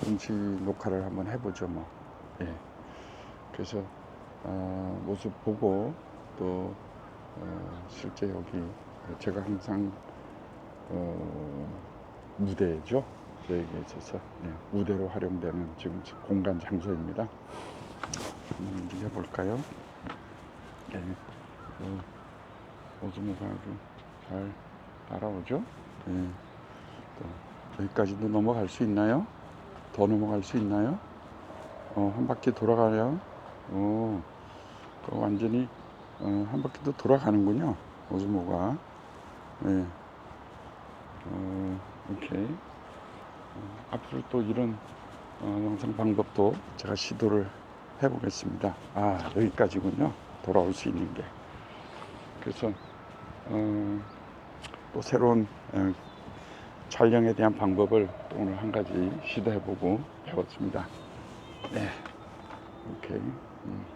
동시 녹화를 한번 해보죠 뭐. 예. 그래서 어, 모습 보고 또 어, 실제 여기 제가 항상 어, 무대죠. 저에게 있어서 예, 무대로 활용되는 지금 공간 장소입니다. 한번 움직여 볼까요? 예. 어, 오즈모가 아주 잘 따라오죠. 예. 또 여기까지도 넘어갈 수 있나요? 더 넘어갈 수 있나요? 어, 한 바퀴 돌아가요. 어, 그 완전히 어, 한 바퀴도 돌아가는군요. 오즈모가. 예. 어, 오케이. 어, 앞으로 또 이런 어, 영상 방법도 제가 시도를 해보겠습니다. 아, 여기까지군요. 돌아올 수 있는 게. 그래서 어, 또 새로운 어, 촬영에 대한 방법을 또 오늘 한 가지 시도해보고 배웠습니다. 네, 오케이. 음.